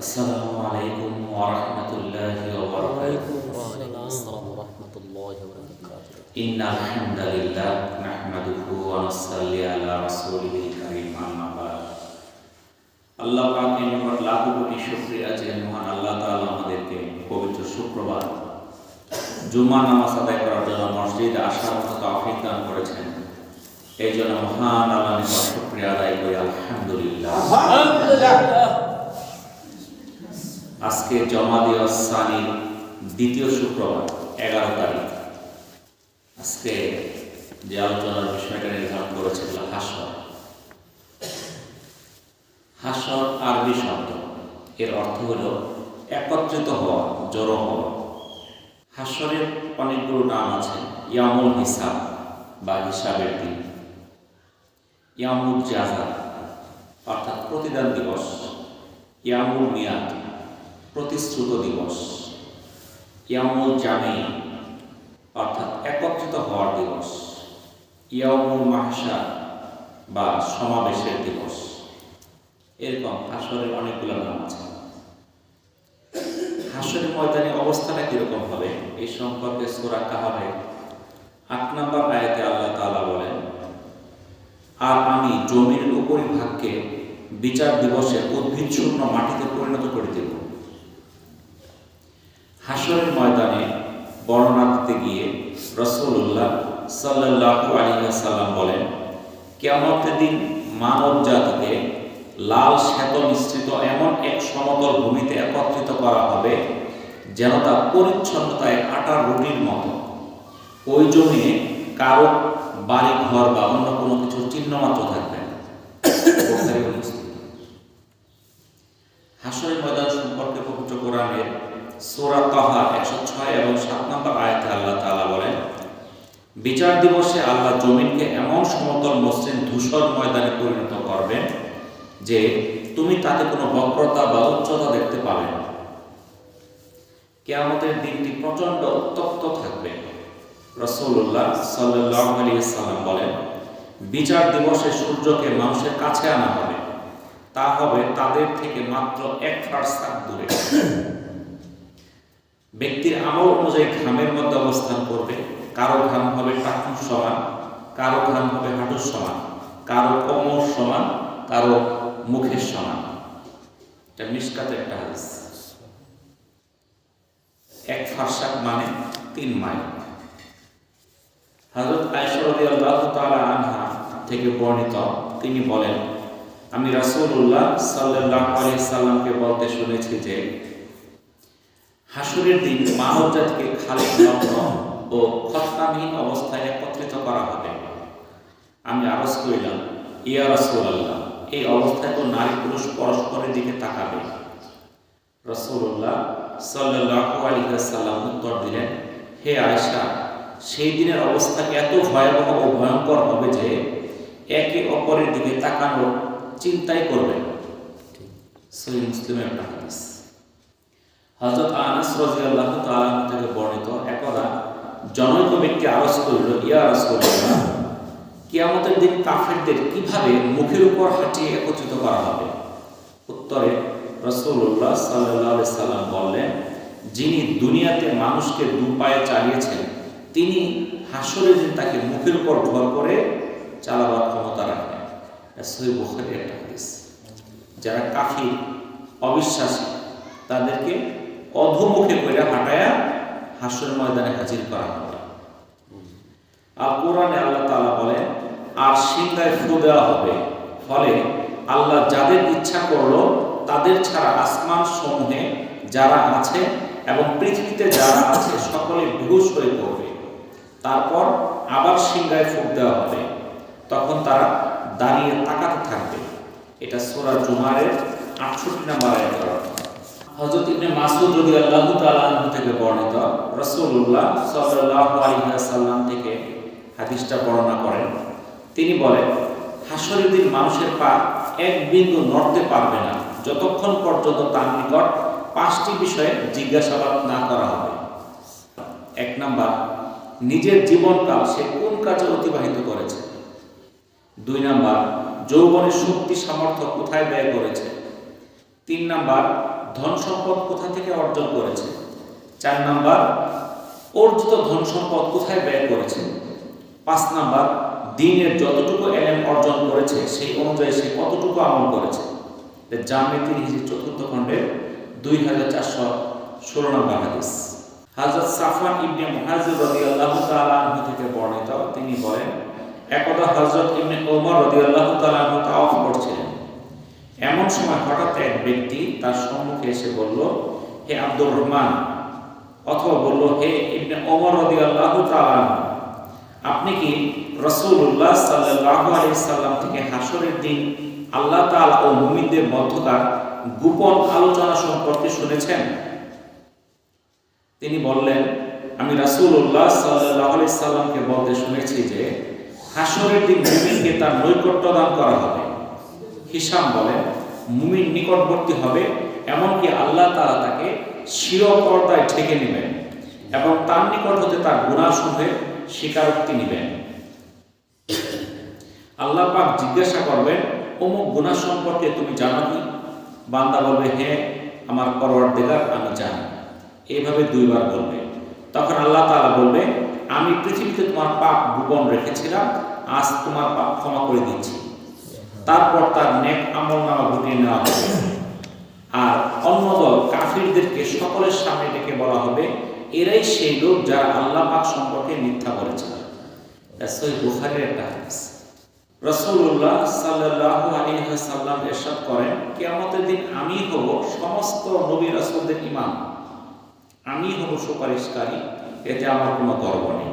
আসসালামু আলাইকুম ওয়া রাহমাতুল্লাহি ওয়া বারাকাতুহু ইন্নাল হামদালিল্লাহ নাহমাদুহু ওয়া নুসাল্লি আলা রাসূলিহি কারীম, আম্মা আল্লাহ পাকের নিকট লাখো কোটি শুকরিয়া যে মহান আল্লাহ তাআলা আমাদেরকে পবিত্র শুক্রবার জুমা নামাজ আদায় করার জন্য মসজিদ আসার মতো তৌফিক দান করেছেন। এই জন্য মহান আল্লাহ নিকট শুকরিয়া আদায় করি, আলহামদুলিল্লাহ। আলহামদুলিল্লাহ। আজকে জমা দিবস সানির দ্বিতীয় শুক্রবার, এগারো তারিখ। আজকে যে আলোচনার বিষয়টা নির্ধারণ করেছে হাসর। হাসর আরবি শব্দ। এর অর্থ হলো একত্রিত হওয়া, জড়ো হওয়া। হাসরের অনেকগুলো নাম আছে, ইয়ামুল হিসাব বা হিসাবের দিন। ইয়ামুল জাহা, অর্থাৎ প্রতিদান দিবস। ইয়ামুল মিয়াদ। প্রতিশ্রুত দিবস। ইয়ামুল জামি, অর্থাৎ একত্রিত হওয়ার দিবস। ইয়ামুল মাহসা বা সমাবেশের দিবস। এরকম হাসরের অনেকগুলো নাম আছে। হাসরের ময়দানে অবস্থাটা কীরকম হবে? এই সম্পর্কে সুরা কাহাবে আট নম্বর আয়াতে আল্লাহ তাআলা বলেন, আর আমি জমির উপরিভাগকে বিচার দিবসে উদ্ভিদ শূন্য মাটিতে পরিণত করে দেব। হাসরের ময়দানে বর্ণনা দিতে গিয়ে রসুল্লাহ সাল্লাহু আলিয়াল্লাম বলেন কেমতের দিন মানব জাতিকে লাল শ্বেত মিশ্রিত এমন এক সমতল ভূমিতে একত্রিত করা হবে যেন তা পরিচ্ছন্নতায় আটার রুটির মতো। ওই জমিনে কারও বাড়ি, ঘর বা অন্য কোনো কিছুর চিহ্ন মাত্র থাকবে হাসরের ময়দান সম্পর্কে পবিত্র কোরআনের সূরা তাহা 106 এবং 7 নম্বর আল্লাহ তাআলা বলেন, বিচার দিবসে আল্লাহ জমিনকে এমন সমতল মসৃণ ধূসর ময়দানে পরিণত করবেন যে তুমি তাতে কোনো বক্রতা বা উচ্চতা দেখতে পাবে না। কেয়ামতের দিনটি প্রচণ্ড উত্তপ্ত থাকবে। রসুল্লাহ সাল্লাম বলেন, বিচার দিবসে সূর্যকে মানুষের কাছে আনা হবে। তা হবে তাদের থেকে মাত্র এক ফারসাক দূরে। ব্যক্তির আমল অনুযায়ী ঘামের মধ্যে অবস্থান করবে। কারও ঘাম হবে টাকুর সমান, কারও ঘাম হবে হাঁটুর সমান, কারও কোমর সমান, কারও মুখের সমান। এটা মিসকাতে একটা হাদিস। এক ফারসাক মানে তিন মাইল। হযরত আয়েশা রাদিয়াল্লাহু তাআলা আনহা থেকে বর্ণিত, তিনি বলেন, আমি রাসূলুল্লাহ সাল্লাল্লাহু আলি সাল্লামকে বলতে শুনেছি যে হাসুরের দিন মানব জাতিকে খালি ও খতনামহীন অবস্থায় একত্রিত করা হবে। আমি আরজ করিলাম, ইয়া রাসূলুল্লাহ, এই অবস্থায় তো নারী পুরুষ পরস্পরের দিকে তাকাবে। আলাইহি সাল্লাম উত্তর দিলেন, হে আয়েশা, সেই দিনের অবস্থা এত ভয়াবহ ও ভয়ঙ্কর হবে যে একে অপরের দিকে তাকানোর চিন্তাই করবে? না সহিহ মুসলিমের হযরত আনাস রাদিয়াল্লাহু তাআলা থেকে বর্ণিত একদা জনৈক ব্যক্তি আরজ করিল, ইয়া রাসূলুল্লাহ, কিয়ামতের দিন কাফেরদের কীভাবে মুখের উপর হাঁটিয়ে একত্রিত করা হবে? উত্তরে রাসূলুল্লাহ সাল্লাল্লাহু আলাইহি সাল্লাম বললেন, যিনি দুনিয়াতে মানুষকে দু পায়ে চালিয়েছেন, তিনি হাসরের দিন তাকে মুখের উপর ভর করে চালাবার ক্ষমতা রাখেন। সহি বুখারীর একটা হাদিস। যারা কাফির, অবিশ্বাসী, তাদেরকে অধমুখে করে হাঁটায়া হাসর ময়দানে হাজির করা হবে আর কোরআনে আল্লাহ তালা বলেন, আর সিংহায় ফু দেওয়া হবে। ফলে আল্লাহ যাদের ইচ্ছা করল, তাদের ছাড়া আসমান সমূহে যারা আছে এবং পৃথিবীতে যারা আছে, সকলে বেহুশ হয়ে পড়বে। তারপর আবার সিংহায় ফুক দেওয়া হবে। তখন তারা দাঁড়িয়ে তাকাতে থাকবে। এটা সূরা জুমারের 68 নম্বর অর্থ। হযরত ইবনে মাসউদ রাদিয়াল্লাহু তাআলা আনহু থেকে বর্ণিত রাসূলুল্লাহ সাল্লাল্লাহু আলাইহি ওয়াসাল্লাম থেকে হাদিসটা বর্ণনা করেন। তিনি বলেন হাসরের দিন মানুষের পা এক বিন্দু নড়তে পারবে না। যতক্ষণ পর্যন্ত তার নিকট পাঁচটি বিষয়ে জিজ্ঞাসাবাদ না করা হবে। এক নাম্বার, নিজের জীবনকাল সে কোন কাজে অতিবাহিত করেছে? দুই নাম্বার, যৌবনের শক্তি সামর্থ্য কোথায় ব্যয় করেছে? তিন নাম্বার ধন সম্পদ কোথা থেকে অর্জন করেছে? চার নাম্বার, অর্জিত ধন সম্পদ কোথায় ব্যয় করেছে? পাঁচ নাম্বার, দিনের যতটুকু এলেম অর্জন করেছে, সেই অনুযায়ী সে কতটুকু আমল করেছে? জামে তিন চতুর্থ খণ্ডের দুই হাজার চারশো ষোলো নম্বর হাদিস। হাজরত সাফান ইবনে মুহাজির রাদিয়াল্লাহু তাআলা আনহু থেকে বর্ণিত, তিনি বলেন, একদা হযরত ইবনে ওমর রাদিয়াল্লাহু তাআলা আনহু তাওয়াফ করছিলেন। এমন সময় হঠাৎ এক ব্যক্তি তার সম্মুখে এসে বলল হে আব্দুর রহমান। অথবা বলল হে ইবনে রাদিয়াল্লাহু তাআলা আনহু, আপনি কি রাসূলুল্লাহ সাল্লাল্লাহু আলাইহি সাল্লাম থেকে হাসরের দিন আল্লাহ তাআলা ও মুমিনদের মধ্যকার গোপন আলোচনা সম্পর্কে শুনেছেন? তিনি বললেন আমি রাসূলুল্লাহ সাল্লাল্লাহু আলাইহি সাল্লামকে বলতে শুনেছি যে হাসরের দিন মুমিনকে তার নৈকট্য দান করা হবে। হিসাম বলেন, মুমিন নিকটবর্তী হবে, এমনকি আল্লাহ তাআলা তাকে শির পর্দায় ঢেকে নেবেন এবং তার নিকট হতে তার গুণাসমূহের স্বীকারোক্তি নেবেন। আল্লাহ পাক জিজ্ঞাসা করবেন, অমুক গুনাহ সম্পর্কে তুমি জানো কি? বান্দা বলবে হ্যাঁ আমার পরওয়ারদিগার আমি জানি। এইভাবে দুইবার বলবে। তখন আল্লাহ তাআলা বলবে, আমি পৃথিবীতে তোমার পাপ গোপন রেখেছিলাম, আজ তোমার পাপ ক্ষমা করে দিচ্ছি। তারপর তার নেক আমল নামা গুটিয়ে নেওয়া হবে। আর অন্য দল কাফিরদেরকে সকলের সামনে ডেকে বলা হবে, এরাই সেই লোক যারা আল্লাহ পাক সম্পর্কে মিথ্যা হাদিস। রসুল্লাহ সাল্লাহ আলী সাল্লাম এরশাদ করেন দিন আমি হব সমস্ত নবী ইমাম। আমি হব সুপারিশকারী, এতে আমার কোনো গর্ব নেই।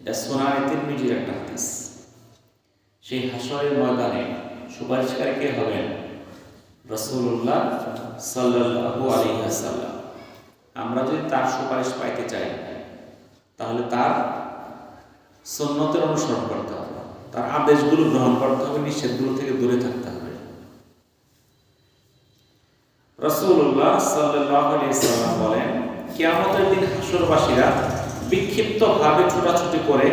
এটা সোনার একটা হাদিস। সেই হাসরের ময়দানে সুপারিশকারী কে হবেন? রসুল্লাহ সাল্লাহু আলী সাল্লাম আমরা যদি তার সুপারিশ পাইতে চাই, তাহলে তার সন্ন্যতের অনুসরণ করতে হবে। তার আদেশগুলো গ্রহণ করতে হবে, নিষেধগুলো থেকে দূরে থাকতে হবে। রসুল্লাহ সাল্লাম বলেন, কেয়ামতের দিন হাসরবাসীরা বিক্ষিপ্তভাবে ছোটাছুটি করে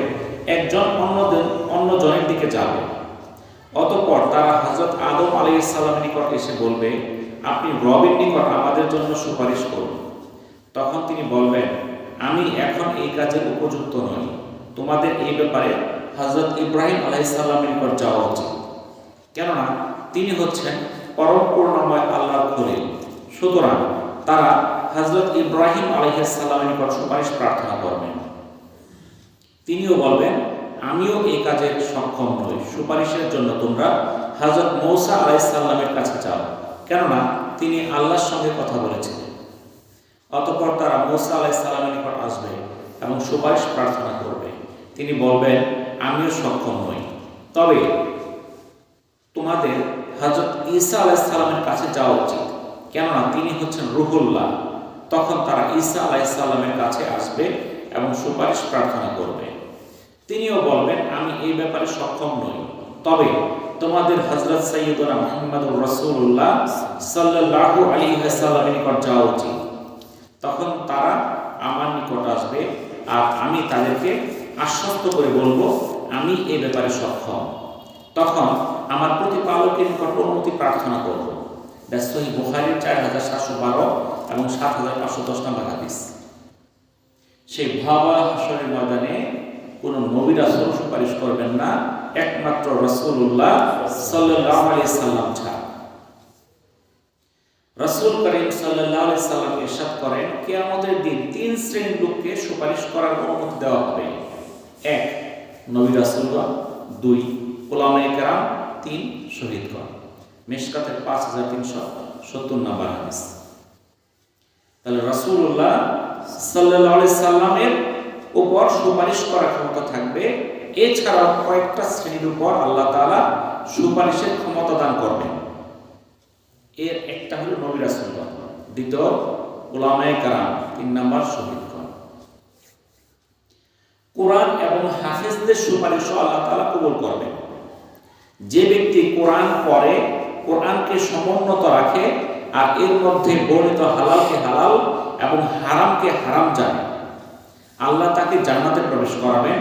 একজন অন্যদের অন্যজনের দিকে যাবে। অতঃপর তারা হজরত আদম আলী ইসলামের নিকট এসে বলবে, আপনি রবের নিকট আমাদের জন্য সুপারিশ করুন। তখন তিনি বলবেন, আমি এখন এই কাজের উপযুক্ত নই। তোমাদের এই ব্যাপারে হজরত ইব্রাহিম আলাইসাল্লামের নিকট যাওয়া উচিত। কেননা তিনি হচ্ছেন পরম করুণাময় আল্লাহর খলিল সুতরাং তারা হজরত ইব্রাহিম আলাইসাল্লামের নিকট সুপারিশ প্রার্থনা করবেন। তিনিও বলবেন, আমিও এই কাজে সক্ষম নই। সুপারিশের জন্য তোমরা হজরত মৌসা আলাইসাল্লামের কাছে যাও। কেননা তিনি আল্লাহর সঙ্গে কথা বলেছিলেন। অতঃপর তারা মৌসা আলাইসাল্লামের নিকট আসবে এবং সুপারিশ প্রার্থনা করবে। তিনি বলবেন, আমিও সক্ষম নই। তবে তোমাদের হজরত ঈসা আলাইসাল্লামের কাছে যাওয়া উচিত। কেননা তিনি হচ্ছেন রুহুল্লাহ। তখন তারা ঈসা আলাইসাল্লামের কাছে আসবে এবং সুপারিশ প্রার্থনা করবে। তিনিও বলবেন, আমি এই ব্যাপারে সক্ষম নই। তবে তোমাদের হজরত সৈয়দনা মোহাম্মদুর রসুল্লাহ সাল্লাহু আলী সাল্লামের নিকট যাওয়া উচিত। তখন তারা আমার নিকট আসবে আর আমি তাদেরকে আশ্বস্ত করে বলব, আমি এ ব্যাপারে সক্ষম। তখন আমার প্রতিপালকের নিকট অনুমতি প্রার্থনা করব। ব্যস্তই বুখারির চার হাজার সাতশো বারো এবং সাত হাজার পাঁচশো দশ নম্বর হাদিস। সেই ভাবা হাসরের ময়দানে কোন নবী রাসূল সুপারিশ করবেন না, একমাত্র রাসূলুল্লাহ সাল্লাল্লাহু আলাইহি সাল্লাম ছাড়া। রাসূল করিম সাল্লাম ইরশাদ করেন, কিয়ামতের দিন তিন শ্রেণির লোককে সুপারিশ করার অনুমতি দেওয়া হবে। এক, নবী রাসূলগণ। দুই ওলামায়ে কেরাম। তিন, শহীদগণ। মেশকাতের পাঁচ হাজার তিনশো সত্তর নম্বর হাদিস। তাহলে রাসূলুল্লাহ সাল্লাল্লাহু আলাইহি সাল্লামের উপর সুপারিশ করার ক্ষমতা থাকবে। এছাড়াও কয়েকটা শ্রেণির উপর আল্লাহ তাআলা সুপারিশের ক্ষমতা দান করবেন। এর একটা হলো নবী দ্বিতীয় ওলামায়ে কারাম। তিন নম্বর, শহীদগণ। কোরআন এবং হাফেজদের সুপারিশও আল্লাহ তাআলা কবুল করবেন। যে ব্যক্তি কোরআন পড়ে, কোরআনকে সমুন্নত রাখে, আর এর মধ্যে বর্ণিত হালালকে হালাল এবং হারামকে হারাম জানে আল্লাহ তাকে জান্নাতে প্রবেশ করাবেন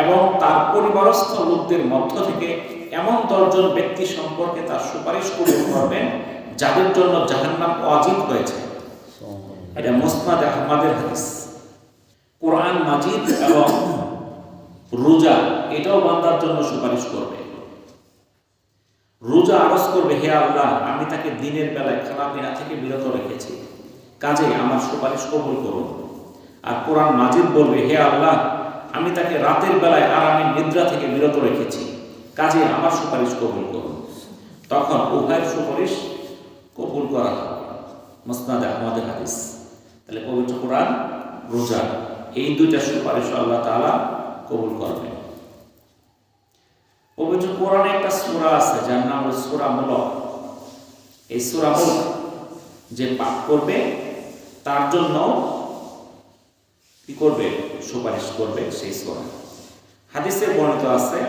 এবং তার পরিবারস্থ লোকদের মধ্য থেকে এমন দশজন ব্যক্তি সম্পর্কে তার সুপারিশ কবুল করবেন যাদের জন্য জাহান্নাম অজিত হয়েছে। এটা মুসনাদ আহমদের হাদিস। কোরআন মাজিদ এবং রোজা, এটাও বান্দার জন্য সুপারিশ করবে। রোজা আরজ করবে, হে আল্লাহ, আমি তাকে দিনের বেলায় খারাপ এনা থেকে বিরত রেখেছি। কাজে আমার সুপারিশ কবুল করুন। আর কোরআন মাজিদ বলবে, হে আল্লাহ, আমি তাকে রাতের বেলায় আরামের নিদ্রা থেকে বিরত রেখেছি। কাজে আমার সুপারিশ কবুল করুন তখন উভয়ের সুপারিশ কবুল করা হবে মুসনাদ আহমদের হাদিস। তাহলে পবিত্র কোরআন, রোজা, এই দুইটা সুপারিশ আল্লাহ তাআলা কবুল করবেন। পবিত্র কোরআনে একটা সূরা আছে, যার নাম হলো সূরা মুলক। এই সূরা মুলক যে পাপ করবে, তার জন্য কি করবে? সুপারিশ করবে সেই সূরা হাদিসে বর্ণিত আছে,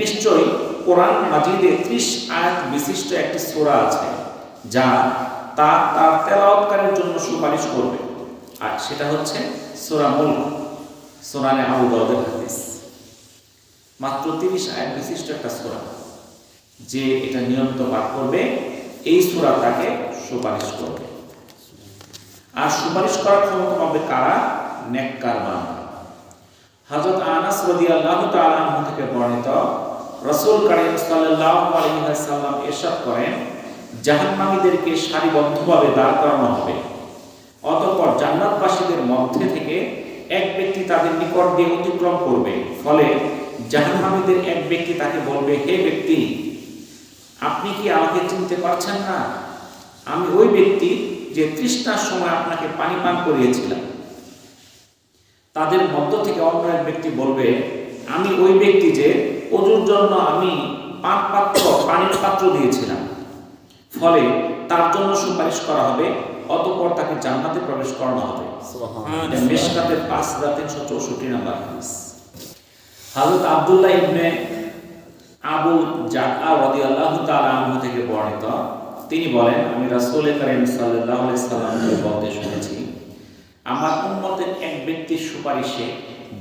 নিশ্চয়ই কোরআন মাজিদে ত্রিশ আয়াত বিশিষ্ট একটি সোরা আছে, যা তা তার তেলাওয়াতকারীর জন্য সুপারিশ করবে। আর সেটা হচ্ছে সোরা মুলক সুরানে আবু দাউদের হাদিস। মাত্র তিরিশ আয়াত বিশিষ্ট একটা সোরা, যে এটা নিয়মিত পাঠ করবে, এই সোরা তাকে সুপারিশ করবে। আর সুপারিশ করার ক্ষমতা পাবে কারা? নেককার বান্দা। হযরত আনাস রাদিয়াল্লাহু তাআলা আনহু থেকে বর্ণিত রাসূল কারীম সাল্লাল্লাহু আলাইহি ওয়াসাল্লাম ইরশাদ করেন, জাহান্নামীদেরকে সারিবদ্ধভাবে দাঁড় করানো হবে। অতঃপর জান্নাতবাসীদের মধ্যে থেকে এক ব্যক্তি তাদের নিকট দিয়ে অতিক্রম করবে, ফলে জাহান্নামীদের এক ব্যক্তি তাকে বলবে, হে ব্যক্তি, আপনি কি আমাকে চিনতে পারছেন না? আমি ওই ব্যক্তি যে তৃষ্ণার সময় আপনাকে পানি পান করিয়েছিলাম। তাদের মধ্য থেকে অন্য এক ব্যক্তি বলবে আমি ওই ব্যক্তি যে অজুর জন্য আমি পান পাত্র পানির পাত্র দিয়েছিলাম। ফলে তার জন্য সুপারিশ করা হবে অতঃপর তাকে জান্নাতে প্রবেশ করানো হবে। মেশকাতের পাঁচ চৌষট্টি নাম্বার হাদিস। হাজরত আব্দুল্লাহ ইবনে আবু জাকা আনহু থেকে বর্ণিত। তিনি বলেন আমি রাসূল করিম সাল্লামকে বলতে শুনেছি আমার উম্মতের এক ব্যক্তির সুপারিশে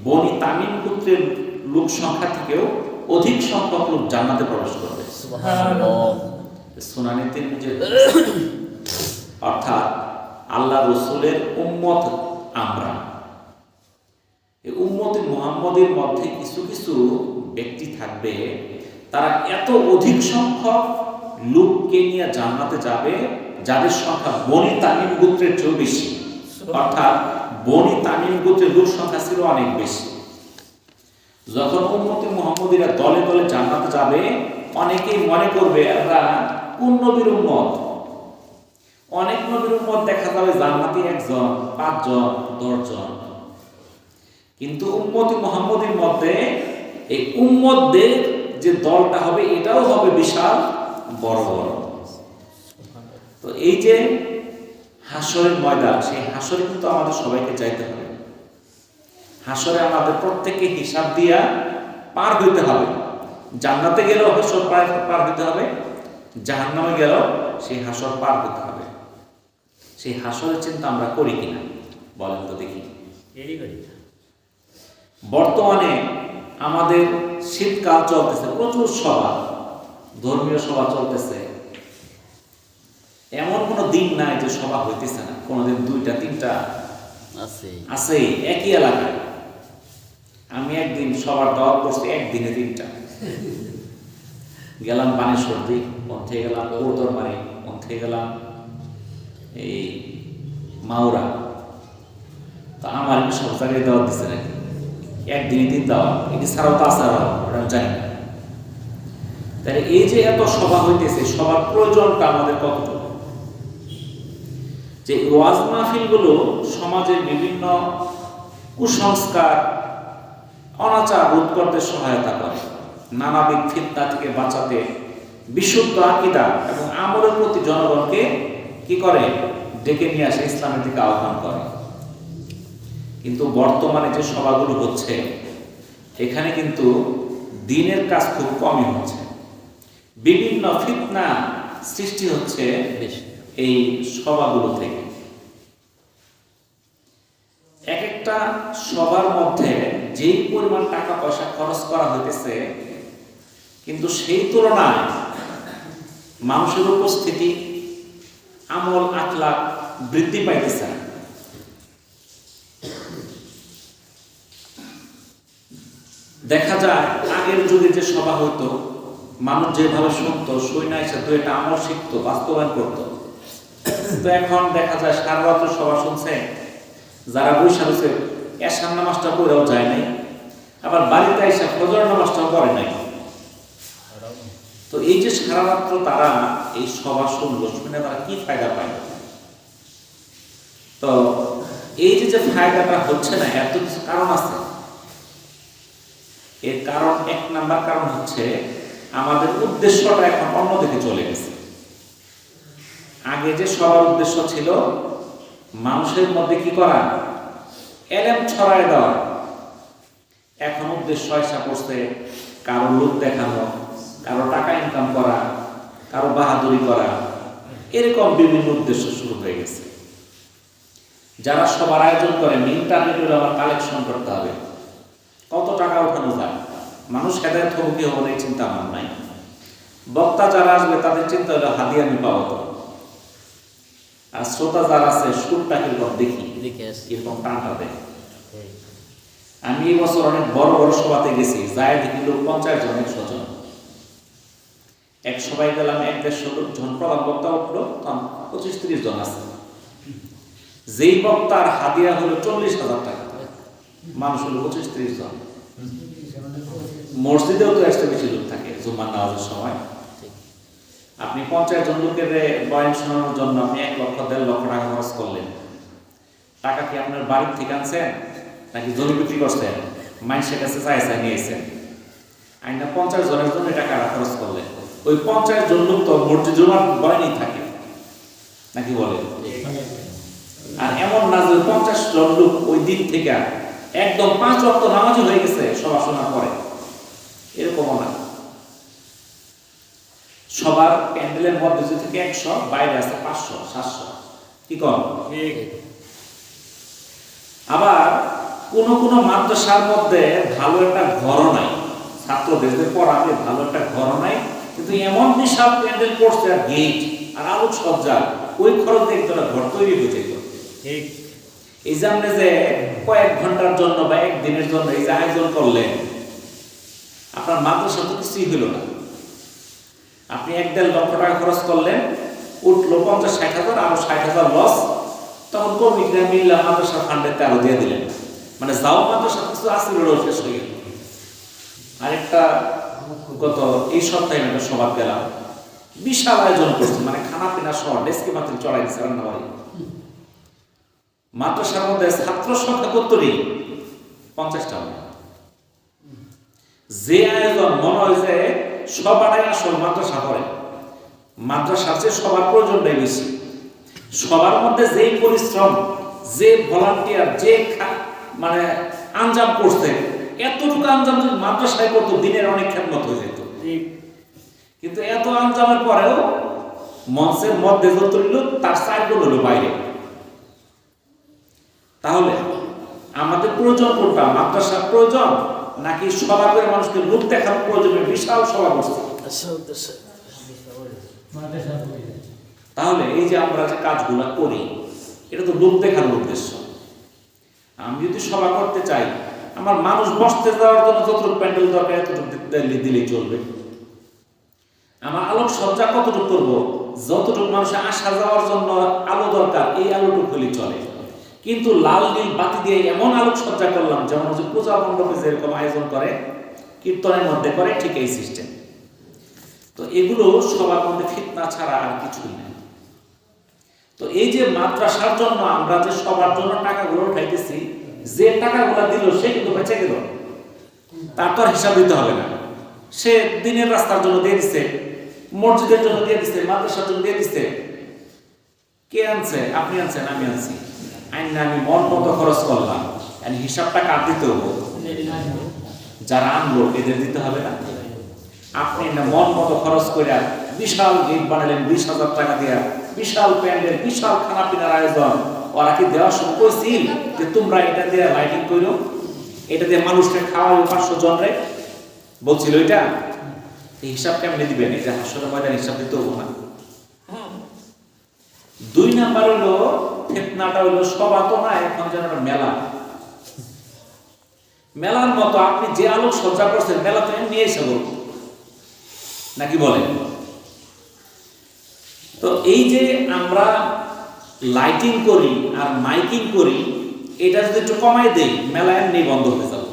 বনি তামিম পুত্রের লোক সংখ্যা থেকেও অধিক সংখ্যক লোক জান্নাতে প্রবেশ করবে। অর্থাৎ আল্লাহ রসুলের উম্মত আমরা। উম্মতে মুহাম্মদের মধ্যে কিছু কিছু ব্যক্তি থাকবে তারা এত অধিক সংখ্যক লোককে নিয়ে জান্নাতে যাবে যাদের সংখ্যা বনি তামিম গোত্রের চেয়েও বেশি। অর্থাৎ বনি তামিম গোত্রের লোক সংখ্যা ছিল অনেক বেশি। যখন উম্মতে মুহাম্মদীরা দলে দলে জান্নাতে যাবে, অনেকেই মনে করবে এরা কোন নবীর উম্মত? অনেক নবীর উম্মত দেখা যাবে জান্নাতি একজন, পাঁচজন, দশজন। কিন্তু উম্মতি মোহাম্মদের মধ্যে এই উম্মতদের যে দলটা হবে, এটাও হবে বিশাল বড় বড়। তো এই যে হাসরের ময়দান সেই হাসরে কিন্তু আমাদের সবাইকে যাইতে হবে। হাসরে আমাদের প্রত্যেককে হিসাব দিয়া পার হইতে হবে। জান্নাতে গেলেও হাসর পার পার হইতে হবে জাহান্নামে গেলেও সেই হাসর পার হইতে হবে। সেই হাসরের চিন্তা আমরা করি কিনা? বলেন তো দেখি। বর্তমানে আমাদের শীতকাল চলতেছে প্রচুর সভা ধর্মীয় সভা চলতেছে। এমন কোনো দিন নাই যে সভা হইতেছে না। কোনোদিন দুইটা তিনটা আছে। একই এলাকায়। আমি একদিন সবার দাওয়াত করছি একদিনে তিনটা। গেলাম বানেশ্বর দিক মধ্যে গেলাম কৌদরমারি মধ্যে গেলাম এই মাওরা। তা আমার সব জায়গায় দাওয়াত দিচ্ছে নাকি? একদিনে তিন দেওয়া এটি ছাড়াও তা ছাড়াও? ওটা আমি জানি না। তাহলে এই যে এত সভা হইতেছে সবার প্রয়োজনটা আমাদের কতটুকু? যে ওয়াজ মাহফিলগুলো সমাজের বিভিন্ন কুসংস্কার, অনাচার রোধ করতে সহায়তা করে। নানাবিধ ফিতনা থেকে বাঁচাতে বিশুদ্ধ আকিদা এবং আমলের প্রতি জনগণকে কি করে? ডেকে নিয়ে আসে, ইসলামের দিকে আহ্বান করে। কিন্তু বর্তমানে যে সভাগুলো হচ্ছে, এখানে কিন্তু দিনের কাজ খুব কমই হচ্ছে। বিভিন্ন ফিতনা সৃষ্টি হচ্ছে বেশি। এই সভাগুলো থেকে। এক একটা সবার মধ্যে যেই পরিমাণ টাকা পয়সা খরচ করা হইতেছে, কিন্তু সেই তুলনায় মানুষের উপস্থিতি আমল আখলাক বৃদ্ধি পাইতেছে দেখা যায়, আগের যুগে যে সভা হতো মানুষ যেভাবে শুনতো সৈন্য এসে এটা আমল শিখতো, বাস্তবায়ন করতো। তো এখন দেখা যায় সারা শুনছে, যারা এসার নামাজটা যায় নাই, আবার বাড়িতে এসে ফজর নামাজটাও নাই। তো এই যে সারা রাত্র তারা এই সভা শুনলো, শুনে তারা কি ফায়দা পায়? তো এই যে যে ফায়দাটা হচ্ছে না, এত কিছু কারণ আছে। এর কারণ, এক নাম্বার কারণ হচ্ছে, আমাদের উদ্দেশ্যটা এখন অন্যদিকে চলে গেছে। আগে যে সবার উদ্দেশ্য ছিল মানুষের মধ্যে কি করা? এলেম ছড়ায় দেওয়া। এখন উদ্দেশ্য আসা পড়ছে কারও লোক দেখানো, কারও টাকা ইনকাম করা, কারও বাহাদুরি করা। এরকম বিভিন্ন উদ্দেশ্য শুরু হয়ে গেছে। যারা সবার আয়োজন করেন ইন্টারনেটের আমার কালেকশন করতে হবে। কত টাকা ওঠানো যায়? মানুষ হেদায়ত হব হব চিন্তা আমার নাই বক্তা যারা আসবে, তাদের চিন্তা হলো, হাদিয়া আমি তো। আর শ্রোতা যারা আছে সুরটা কীরকম দেখি। দেখে কীরকম টানটা দেয় আমি এই বছর অনেক বড় বড় সভাতে গেছি যায় দেখি লোক পঞ্চাশ জন একশো জন। এক সবাই গেলাম এক দেড়শো লোক জন প্রধান বক্তা উঠল তখন পঁচিশ তিরিশ জন আছে। যেই বক্তার হাদিয়া হলো চল্লিশ হাজার টাকা। মানুষ হলো পঁচিশ তিরিশ জন। মসজিদেও তো একটা বেশি লোক থাকে জুম্মার নামাজের সময়। আপনি পঞ্চাশ জন লোকের বয়ান জন্য আপনি এক লক্ষ, দেড় লক্ষ টাকা খরচ করলেন। টাকা কি আপনার বাড়ির থেকে আনছেন নাকি জমি বিক্রি করছেন? মানুষের কাছে চাই চাই নিয়েছেন আইনা পঞ্চাশ জনের জন্য টাকা খরচ করলেন? ওই পঞ্চাশ জন তো মসজিদ জমার বয়ানই থাকে। নাকি বলে? আর এমন না যে পঞ্চাশ জন লোক ওই দিন থেকে একদম পাঁচ অক্ট নামাজই হয়ে গেছে সভা শোনার পরে এরকমও না সবার প্যান্ডেলের মধ্যে যদি থেকে একশো বাইরে আছে পাঁচশো সাতশো। কি কম? আবার কোন কোন মাদ্রাসার মধ্যে ভালো একটা ঘর নাই। ছাত্রদের যে পড়াবে ভালো একটা ঘর নাই কিন্তু এমন বিশাল প্যান্ডেল করছে আর গেট আর আলোক সজ্জা ওই খরচ দিয়ে একটা ঘর তৈরি হয়ে যেত। ঠিক। এই যে আপনি যে কয়েক ঘণ্টার জন্য বা একদিনের জন্য এই যে আয়োজন করলেন আপনার মাদ্রাসা তো কিছুই হলো না। আপনি এক দেড় লক্ষ টাকা খরচ করলেন, উঠল পঞ্চাশ ষাট হাজার, আরও ষাট হাজার লস তখন কমিটিরা মিললাম মাদ্রাসা ফান্ডের তেরো দিয়ে দিলেন। মানে যাও মাদ্রাসা, কিছু ওটাও শেষ হয়ে গেল। আরেকটা গত এই সপ্তাহে একটা সভা গেলাম বিশাল আয়োজন করছে মানে খানা পিনা সহ, ডেস্কে মাত্র চড়াই দিচ্ছে রান্নাবাড়ি। মাদ্রাসার মধ্যে ছাত্র সংখ্যা কত নেই পঞ্চাশটা যে আয়োজন মনে হয় যে সবারই আসল মাদ্রাসা করে মাদ্রাসার চেয়ে সবার প্রয়োজনটাই বেশি। সবার মধ্যে যেই পরিশ্রম যে ভলান্টিয়ার যে মানে আঞ্জাম করছে এতটুকু আঞ্জাম যদি মাদ্রাসায় করতো দিনের অনেক খেদমত হয়ে যেত। কিন্তু এত আঞ্জামের পরেও মঞ্চের মধ্যে যত লোক তার গুণ হলো বাইরে। তাহলে আমাদের প্রয়োজন কোনটা? মাদ্রাসার প্রয়োজন নাকি সভা করে মানুষকে লোক দেখার প্রয়োজনে বিশাল সভা করছে? তাহলে এই যে আমরা যে কাজগুলা করি, এটা তো লোক দেখানোর উদ্দেশ্য। আমি যদি সভা করতে চাই, আমার মানুষ বসতে যাওয়ার জন্য যতটুকু প্যান্ডেল দরকার, এতটুকু দিলেই চলবে। আমার আলোক সজ্জা কতটুকু করব? যতটুকু মানুষের আসা যাওয়ার জন্য আলো দরকার, এই আলোটুকু হলেই চলে। কিন্তু লাল নীল বাতি দিয়ে এমন আলোক সজ্জা করলাম, যেমন হচ্ছে পূজা মণ্ডপে যেরকম আয়োজন করে, কীর্তনের মধ্যে করে, ঠিক এই সিস্টেম তো এগুলো সবার মধ্যে ফিতনা ছাড়া আর কিছুই নেই। তো এই যে মাদ্রাসার জন্য আমরা যে সবার জন্য টাকাগুলো উঠাইতেছি, যে টাকাগুলো দিল, সে কিন্তু বেঁচে গেল। তার তো হিসাব দিতে হবে না। সে দিনের রাস্তার জন্য দিয়ে দিচ্ছে মসজিদের জন্য দিয়ে দিচ্ছে মাদ্রাসার জন্য দিয়ে দিচ্ছে কে আনছে? আপনি আনছেন, আমি আনছি। আইন আমি মন মতো খরচ করলাম। হিসাবটা কার দিতে হব? যারা আনলো এদের দিতে হবে না? আপনি না মন মতো খরচ করে বিশাল গেট বানালেন বিশ হাজার টাকা দিয়া বিশাল প্যান্ডেল বিশাল খানা পিনার আয়োজন। ওরা কি দেওয়ার সময় কইছিল যে তোমরা এটা দিয়ে লাইটিং করো এটা দিয়ে মানুষকে খাওয়াবো পাঁচশো জন রে? বলছিল এটা? হিসাব কেমনে দিবেন? এই যে হাসরের ময়দান হিসাব দিতে হব না। দুই নাম্বার হলো ফেতনাটা হলো সভা তো না এখন যেন মেলা। মেলার মতো আপনি যে আলোক সজ্জা করছেন, মেলা তো এমনি এসে নাকি তো এই যে আমরা লাইটিং করি আর মাইকিং করি, এটা যদি একটু কমাই দেই, মেলা এমনি বন্ধ হয়ে যাবে।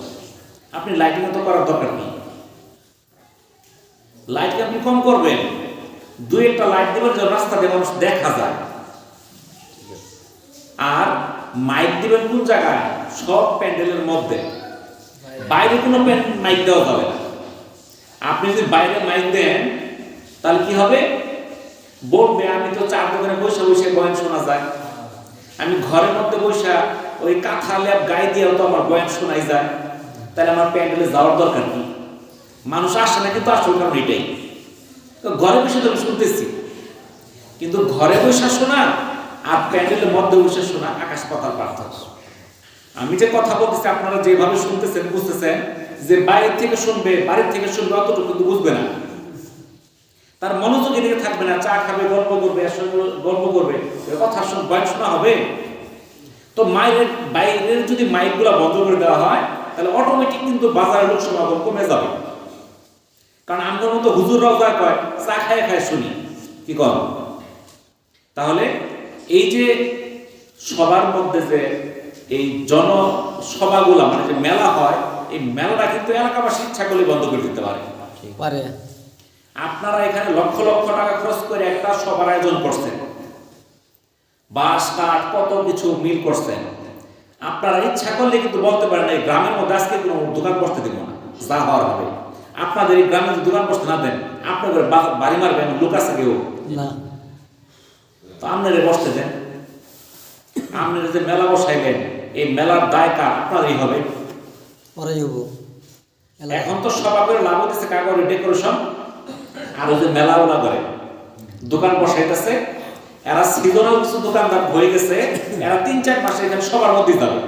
আপনি লাইটিং তো করার দরকার নেই। লাইট আপনি কম করবেন? দুই একটা লাইট দেবেন রাস্তা মানুষ দেখা যায়। আর মাইক দিবেন কোন জায়গায়? সব প্যান্ডেলের মধ্যে। বাইরে কোনো মাইক দেওয়া যাবে না। আপনি যদি বাইরে মাইক দেন, তাহলে কি হবে? বলবে, আমি তো চার দোকানে বসে বসে বয়ান শোনা যায়। আমি ঘরের মধ্যে বসে ওই কাঁথা ল্যাপ গায়ে দিয়েও তো আমার বয়ান শোনাই যায়। তাহলে আমার প্যান্ডেলে যাওয়ার দরকার কি? মানুষ আসে না, কিন্তু আসল কারণ এটাই। ঘরে বসে তো আমি শুনতেছি। কিন্তু ঘরে বসে শোনা প্যান্ডেলের মধ্যে বসে শোনা আকাশ পাতাল পার্থক্য। আমি যে কথা বলতেছি, আপনারা যেভাবে শুনতেছেন, বুঝতেছেন যে বাইরের থেকে শুনবে, বাড়ির থেকে শুনবে, অতটুকু কিন্তু বুঝবে না। তার মনোযোগ এদিকে থাকবে না, চা খাবে, গল্প করবে গল্প করবে কথা বয়ান শোনা হবে? তো মায়ের বাইরের যদি মাইকগুলো বন্ধ করে দেওয়া হয়, তাহলে অটোমেটিক কিন্তু বাজারের লোক সমাগম কমে যাবে। কারণ আমার মতো হুজুররাও যা কয়, চা খায় খায় শুনি। কি কর তাহলে এই যে সবার মধ্যে যে এই জনসভাগুলা মানে যে মেলা হয় এই মেলাটা কিন্তু এলাকাবাসী ইচ্ছা করলে বন্ধ করে দিতে পারে। পারে। আপনারা এখানে লক্ষ লক্ষ টাকা খরচ করে একটা সবার আয়োজন করছেন। বাস কাঠ কত কিছু মিল করছেন। আপনারা ইচ্ছা করলে কিন্তু বলতে পারেন এই গ্রামের মধ্যে আজকে কোনো দোকান বসতে দিব না যা হওয়ার হবে। আপনাদের এই গ্রামে দোকান বসতে না দেন আপনাদের বাড়ি মারবেন লোক আছে কেউ। না। তো আপনারা বসতে দেন। আপনারা যে মেলা বসাইলেন এই মেলার দায় কার আপনারই হবে। এখন তো সবার করে লাভ হতেছে কাগজের ডেকোরেশন আর ওই যে মেলা ওলা করে দোকান বসাইতেছে এরা সিজনাল কিছু দোকানদার হয়ে গেছে এরা তিন চার মাসে এখানে সবার মধ্যেই যাবে।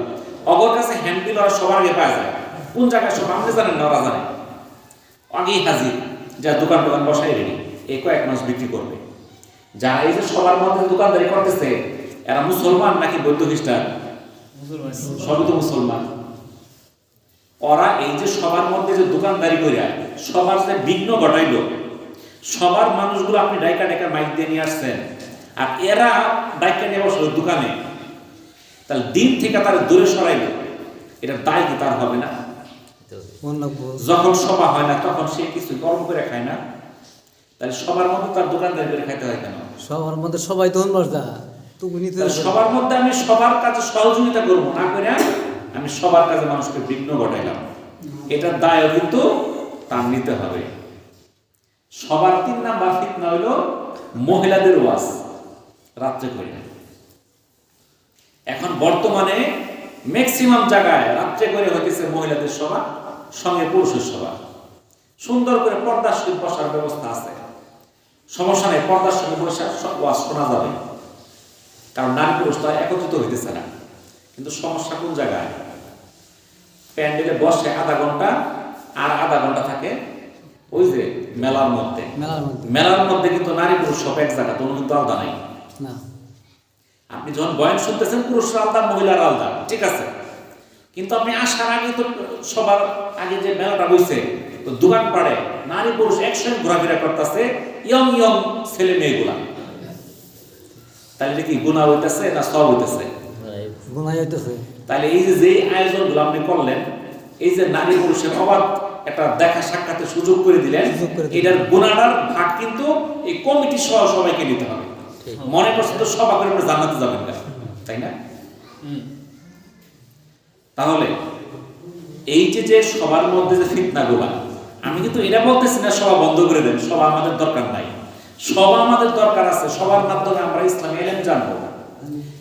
অগর কাছে হ্যান্ডবিল ওরা সবার আগে পাওয়া যায়। কোন জায়গায় সব আপনি জানেন না ওরা জানে। আগেই হাজির যা দোকান দোকান বসাই রেডি এই কয়েক মাস বিক্রি করবে। যারা এই যে সবার মধ্যে দোকানদারি করতেছে, এরা মুসলমান নাকি বৌদ্ধ খ্রিস্টান? সবই তো মুসলমান। ওরা এই যে সবার মধ্যে যে দোকানদারি করিয়া সবার যে বিঘ্ন ঘটাইলো, সবার মানুষগুলো আপনি ডাইকা ডাইকা মাইক দিয়ে নিয়ে আসছেন, আর এরা ডাইকা নিয়ে বসল দোকানে। তাহলে দিন থেকে তার দূরে সরাইলো এটা দায় কি তার হবে না? যখন সভা হয় না, তখন সে কিছু গরম করে খায় না। তাহলে সবার মধ্যে তার দোকানদারি করে খাইতে হয় কেন? সবার মধ্যে সবাই তো মর্দা তুমি সবার মধ্যে আমি সবার কাছে সহযোগিতা করব, না করে আমি সবার কাছে মানুষকে বিঘ্ন ঘটাইলাম। এটার দায়ও কিন্তু তার নিতে হবে। সবার তিন নাম্বার ফিতনা হইল মহিলাদের ওয়াজ, রাত্রে করে। এখন বর্তমানে ম্যাক্সিমাম জায়গায় রাত্রে করে হইতেছে মহিলাদের সভা, সঙ্গে পুরুষের সভা। সুন্দর করে সহিত বসার ব্যবস্থা আছে। সমস্যা নেই পর্দার সঙ্গে বসে ওয়াজ শোনা যাবে। কারণ নারী পুরুষ তো একত্রিত হইতেছে না। কিন্তু সমস্যা কোন জায়গায়? প্যান্ডেলে বসে আধা ঘণ্টা আর আধা ঘণ্টা থাকে ওই যে মেলার মধ্যে। মেলার মধ্যে। কিন্তু নারী পুরুষ সব এক জায়গা কোনো কিন্তু আলাদা নাই। না। আপনি যখন বয়ান শুনতেছেন পুরুষরা আলাদা মহিলার আলাদা ঠিক আছে? কিন্তু আপনি আসার আগে তো সবার আগে যে মেলাটা হইছে তো দোকান পাড়ে নারী পুরুষ একসঙ্গে ঘোরাফেরা করতেছে ইয়ং ইয়ং ছেলে মেয়েগুলা। তাহলে কি গুণা হইতেছে না সব হইতেছে? হইতেছে। তাহলে এই যে যে আয়োজনগুলো আপনি করলেন এই যে নারী পুরুষের অবাধ একটা দেখা সাক্ষাতের সুযোগ করে দিলেন। এটার গুণাটার ভাগ কিন্তু এই কমিটি সহ সবাইকে নিতে হবে। মনে করছে তো করে আমরা জান্নাতে যাবেন না তাই না? তাহলে এই যে যে সবার মধ্যে যে ফিতনাগুলা আমি কিন্তু এটা বলতেছি না, সভা বন্ধ করে দেন, সভা আমাদের দরকার নাই। সভা আমাদের দরকার আছে সবার মাধ্যমে আমরা ইসলামী এলেম জানব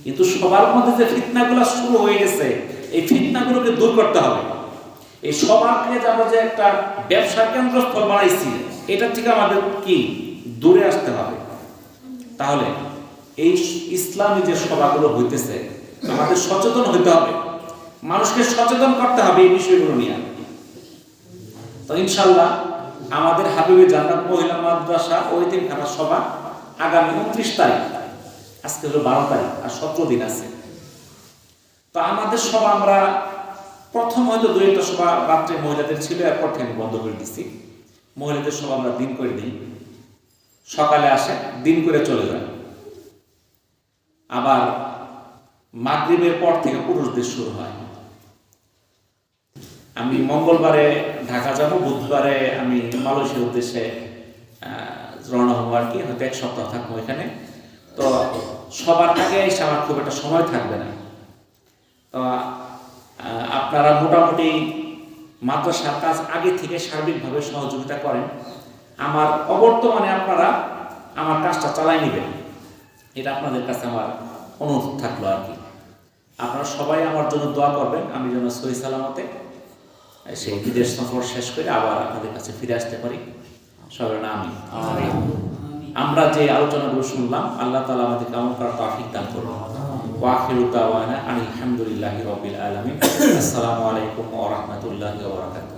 কিন্তু সবার মধ্যে যে ফিতনাগুলো শুরু হয়ে গেছে, এই ফিতনাগুলোকে দূর করতে হবে। এই সবারকে আমরা যে একটা ব্যবসার কেন্দ্রস্থল বানাইছি, এটা থেকে আমাদের কি দূরে আসতে হবে? তাহলে এই ইসলামী যে সভাগুলো হইতেছে, আমাদের সচেতন হইতে হবে। মানুষকে সচেতন করতে হবে এই বিষয়গুলো নিয়ে। তো ইনশাল্লাহ আমাদের হাবিবি জান্নাত মহিলা মাদ্রাসা ও এতিমখানা সভা আগামী উনত্রিশ তারিখ। আজকে হলো বারো তারিখ আর সতেরো দিন আছে। তো আমাদের সব আমরা প্রথম হয়তো দুই একটা সভা রাত্রে মহিলাদের ছিল, এরপর থেকে বন্ধ করে দিচ্ছি মহিলাদের সব আমরা দিন করে দিই। সকালে আসে, দিন করে চলে যায়। আবার মাগরিবের পর থেকে পুরুষদের শুরু হয়। আমি মঙ্গলবারে ঢাকা যাব, বুধবারে আমি মালয়েশিয়ার উদ্দেশ্যে রওনা হব আর কি। হয়তো এক সপ্তাহ থাকব এখানে। তো সবার আগে এসে আমার খুব একটা সময় থাকবে না। তো আপনারা মোটামুটি মাত্র মাদ্রাসার কাজ আগে থেকে সার্বিকভাবে সহযোগিতা করেন। আমার অবর্তমানে আপনারা আমার কাজটা চালাই নেবেন। এটা আপনাদের কাছে আমার অনুরোধ থাকল আর কি। আপনারা সবাই আমার জন্য দোয়া করবেন, আমি যেন সহি সালামতে সেই বিদেশ সফর শেষ করে আবার আপনাদের কাছে ফিরে আসতে পারি। সবাই নাম আমি। আমরা যে আলোচনাগুলো শুনলাম আল্লাহ তালা আমাদের কেমন করার তাফিক দান করুন। ওয়াখিরু দাওয়ানা আলহামদুলিল্লাহ রবিল আলামিন। আসসালামু আলাইকুম ওয়া বারাকাতুহু।